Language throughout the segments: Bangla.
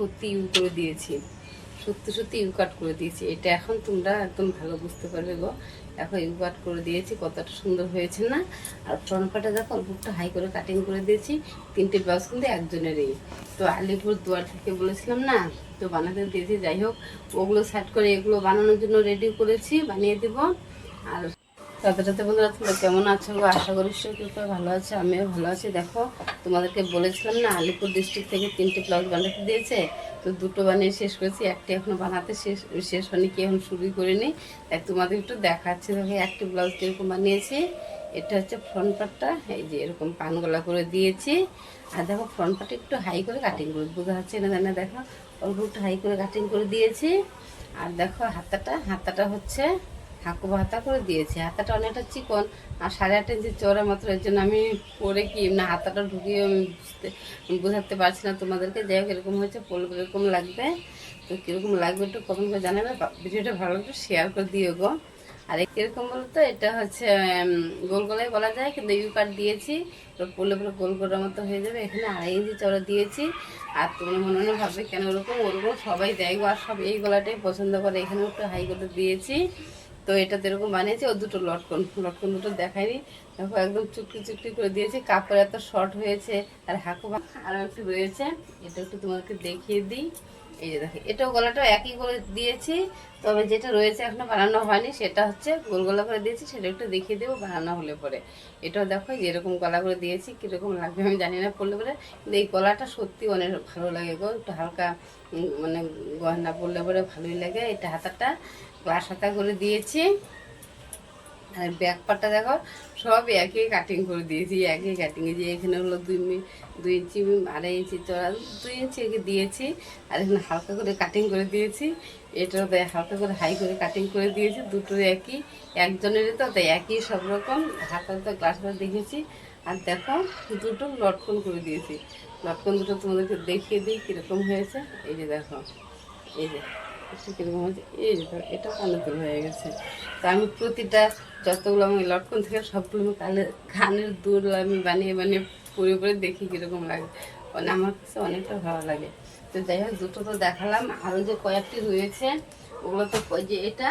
সত্যি ইউ করে দিয়েছি। সত্যি সত্যি ইউ কাট করে দিয়েছি। এটা এখন তোমরা একদম ভালো বুঝতে পারবে গো। দেখো ইউ কাট করে দিয়েছি, কতটা সুন্দর হয়েছে না? আর ফ্রন্ট পাটা দেখো একটু হাই করে কাটিং করে দিয়েছি। তিনটে ব্লাউজ কিন্তু একজনেরই। তো আলিপুর দুয়ার থেকে বলেছিলাম না, তো বানাতে দিয়েছি। যাই হোক, ওগুলো সেট করে এগুলো বানানোর জন্য রেডি করেছি, বানিয়ে দেবো। আর রাতে বন্ধুরা, তোমরা কেমন আছো? আশা করি কৃপা ভালো আছে, আমিও ভালো আছি। দেখো, তোমাদেরকে বলেছিলাম না, আলিপুর ডিস্ট্রিক্ট থেকে তিনটে ব্লাউজ বানাতে দিয়েছে। তো দুটো বানিয়ে শেষ করেছি, একটি এখনও বানাতে শেষ শেষ হয়নি, কি এখন শুরুই করিনি। তাই তোমাদের একটু দেখাচ্ছি, দেখো, একটি ব্লাউজ কীরকম বানিয়েছি। এটা হচ্ছে ফ্রন্ট পার্টটা এই যে এরকম পান গলা করে দিয়েছি। আর দেখো ফ্রন্ট পার্টটা একটু হাই করে কাটিং করে, বোঝা যাচ্ছে না জানা দেখো, অল্প একটু হাই করে কাটিং করে দিয়েছি। আর দেখো, হাতাটা হাতাটা হচ্ছে হাঁকু হাতা করে দিয়েছি। হাতাটা অনেকটা চিকন, আর সাড়ে আট ইঞ্চি চওড়া মাত্র, এর জন্য আমি পরে কি, না, হাতাটা ঢুকিয়ে আমি বুঝতে বোঝাতে পারছি না তোমাদেরকে। যাই হোক, এরকম হয়েছে পড়লে এরকম লাগবে। তো কীরকম লাগবে একটু কমেন্ট করে জানাবে। ভিডিওটা ভালো লাগবে শেয়ার করে দিও গো। আর কীরকম বলতো, এটা হচ্ছে গোল গলায় বলা যায়, কিন্তু ইউ কাট দিয়েছি। তো পড়লে পরে গোল গোলার মতো হয়ে যাবে। এখানে আড়াই ইঞ্চি চড়া দিয়েছি। আর তুমি মনে মনে ভাববে, কেন ওরকম? ওরকম সবাই দেয় আর সব এই গলাটাই পছন্দ করে। এখানে একটু হাই করে দিয়েছি। তো এটা তো এরকম বানিয়েছি, ও দুটো লটকন লটকন দুটো দেখায়নি। দেখো একদম চুটকি চুটকি করে দিয়েছি, কাপড় এত শর্ট হয়েছে, আর হাঁকু আরও একটু রয়েছে, এটা একটু তোমাকে দেখিয়ে দিই। এই যে দেখি এটাও গলাটা একই করে দিয়েছি, তবে যেটা রয়েছে এখনও বানানো হয়নি, সেটা হচ্ছে গোল গলা করে দিয়েছি, সেটা একটু দেখিয়ে দেবো, বানানো হলে পরে। এটাও দেখো যেরকম গলা করে দিয়েছি, কীরকম লাগবে আমি জানি না, পড়লে পরে। কিন্তু এই গলাটা সত্যি অনেক ভালো লাগে গো, একটু হালকা মানে গহনা পড়লে পরে ভালোই লাগে, এটা হাতাটা গ্লাস হাতা করে দিয়েছি। আর ব্যাক পাটটা দেখো সব একই কাটিং করে দিয়েছি, একই কাটিং যে এখানে হলো দুই দুই ইঞ্চি আড়াই ইঞ্চি চড়া দুই ইঞ্চি একে দিয়েছি, আর এখানে হালকা করে কাটিং করে দিয়েছি এটাও তাই হালকা করে হাই করে কাটিং করে দিয়েছি দুটো একই, একজনেরই তো, তাই একই সব রকম হাতা তো গ্লাস করে দেখেছি, আর দেখো দুটো লটকন করে দিয়েছি, লটকন দুটো তোমাদেরকে দেখিয়ে দিই কীরকম হয়েছে, এই যে দেখো, এই যে। যে দেখো, এটা কানে তোল হয়ে গেছে। তা আমি প্রতিটা যতগুলো আমি লটকন থেকে সবগুলো আমি কালে কানের দুল আমি বানিয়ে বানিয়ে পরে পরে দেখি কীরকম লাগে। মানে আমার কাছে অনেকটা ভালো লাগে। তো যাই হোক দুটো তো দেখালাম। আরও যে কয়েকটি রয়েছে ওগুলো তো যে এটা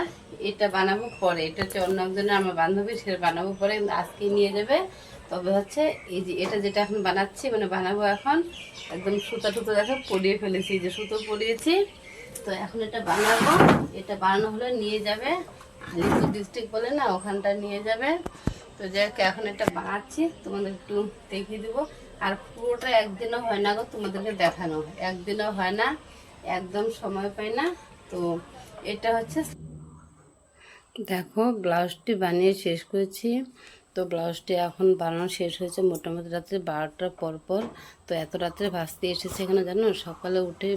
এটা বানাবো পরে। এটা হচ্ছে অন্য একজনের আমার বান্ধবী সেটা বানাবো পরে আজকে নিয়ে যাবে। তবে হচ্ছে এই যে এটা যেটা এখন বানাচ্ছি মানে বানাবো এখন একদম সুতা টুতো দেখো পরিয়ে ফেলেছি। যে সুতো পরিয়েছি তো এখন এটা বানাবো। এটা বানানো হলে নিয়ে যাবে। আলিপুর ডিস্ট্রিক্ট বলে না, ওখানটা নিয়ে যাবে। তো যাই হোক, এখন এটা বানাচ্ছি। তোমাদের একটু দেখিয়ে দেবো। আর পুরোটা একদিনও হয় না গো, তোমাদেরকে দেখানো। একদিনও হয় না, একদম সময় পাই না। তো এটা হচ্ছে দেখো, ব্লাউজটি বানিয়ে শেষ করেছি। তো ব্লাউজটি এখন বানানো শেষ হয়েছে মোটামুটি রাত্রে বারোটার পর পর। তো এত রাত্রে ভাসতে এসেছে এখানে জানো? সকালে উঠে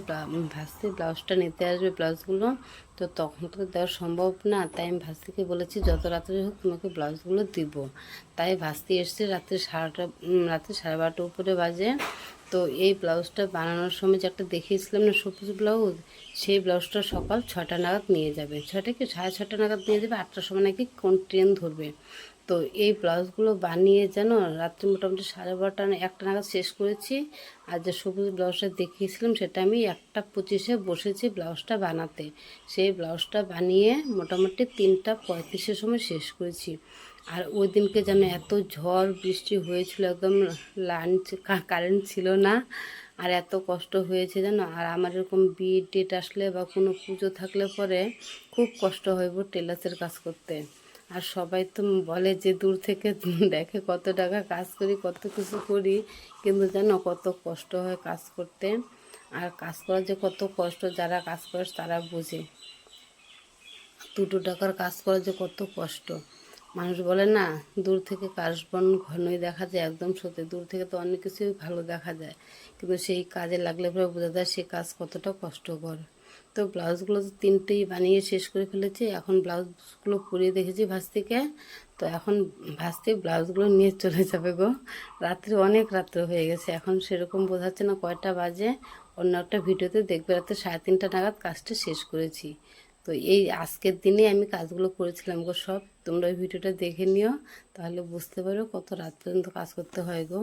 ভাসতে ব্লাউজটা নিতে আসবে ব্লাউজগুলো। তো তখন তো দেওয়া সম্ভব না, তাই আমি ভাস্তিকে বলেছি যত রাত্রে হোক তোমাকে ব্লাউজগুলো দিব। তাই ভাস্তি এসছে রাত্রে সাড়েটা রাত্রে সাড়ে বারোটার উপরে বাজে। তো এই ব্লাউজটা বানানোর সময় যে একটা দেখিয়েছিলাম না সবুজ ব্লাউজ, সেই ব্লাউজটা সকাল ছটা নাগাদ নিয়ে যাবে। ছটা কি? সাড়ে ছটা নাগাদ নিয়ে যাবে, আটটার সময় নাকি কোন ট্রেন ধরবে। তো এই ব্লাউজগুলো বানিয়ে যেন রাত্রে মোটামুটি সাড়ে বারোটা একটা নাগাদ শেষ করেছি। আর যে সবুজ ব্লাউজটা দেখিয়েছিলাম, সেটা আমি একটা পঁচিশে বসেছি ব্লাউজটা বানাতে। সেই ব্লাউজটা বানিয়ে মোটামুটি তিনটা পঁয়ত্রিশের সময় শেষ করেছি। আর ওই দিনকে যেন এত ঝড়, বৃষ্টি হয়েছিল, একদম লাঞ্চ কারেন্ট ছিল না। আর এত কষ্ট হয়েছে জানো আর আমার এরকম বিয়ে ডেট আসলে বা কোনো পুজো থাকলে পরে খুব কষ্ট হইব টেলার্সের কাজ করতে। আর সবাই তো বলে যে দূর থেকে দেখে কত টাকা কাজ করি, কত কিছু করি, কিন্তু জানো কত কষ্ট হয় কাজ করতে। আর কাজ করার যে কত কষ্ট, যারা কাজ করে তারা বোঝে। দুটো টাকার কাজ করা যে কত কষ্ট। মানুষ বলে না, দূর থেকে কাশবন ঘনই দেখা যায়, একদম সত্যি। দূর থেকে তো অনেক কিছুই ভালো দেখা যায়। কিন্তু সেই কাজে লাগলে পরে বোঝা যায় সে কাজ কতটা কষ্টকর। তো ব্লাউজগুলো তো তিনটেই বানিয়ে শেষ করে ফেলেছি, এখন ব্লাউজগুলো পরিয়ে দেখেছি ভাস থেকে তো এখন ভাস থেকে ব্লাউজগুলো নিয়ে চলে যাবে গো। রাত্রে অনেক রাত্রে হয়ে গেছে, এখন সেরকম বোঝাচ্ছে না কয়টা বাজে। অন্য একটা ভিডিওতে দেখবে রাতে সাড়ে তিনটা নাগাদ কাজটা শেষ করেছি। তো এই আজকের দিনে আমি কাজগুলো করেছিলাম গো সব, তোমরা ওই ভিডিওটা দেখে নিও, তাহলে বুঝতে পারো কত রাত পর্যন্ত কাজ করতে হয় গো।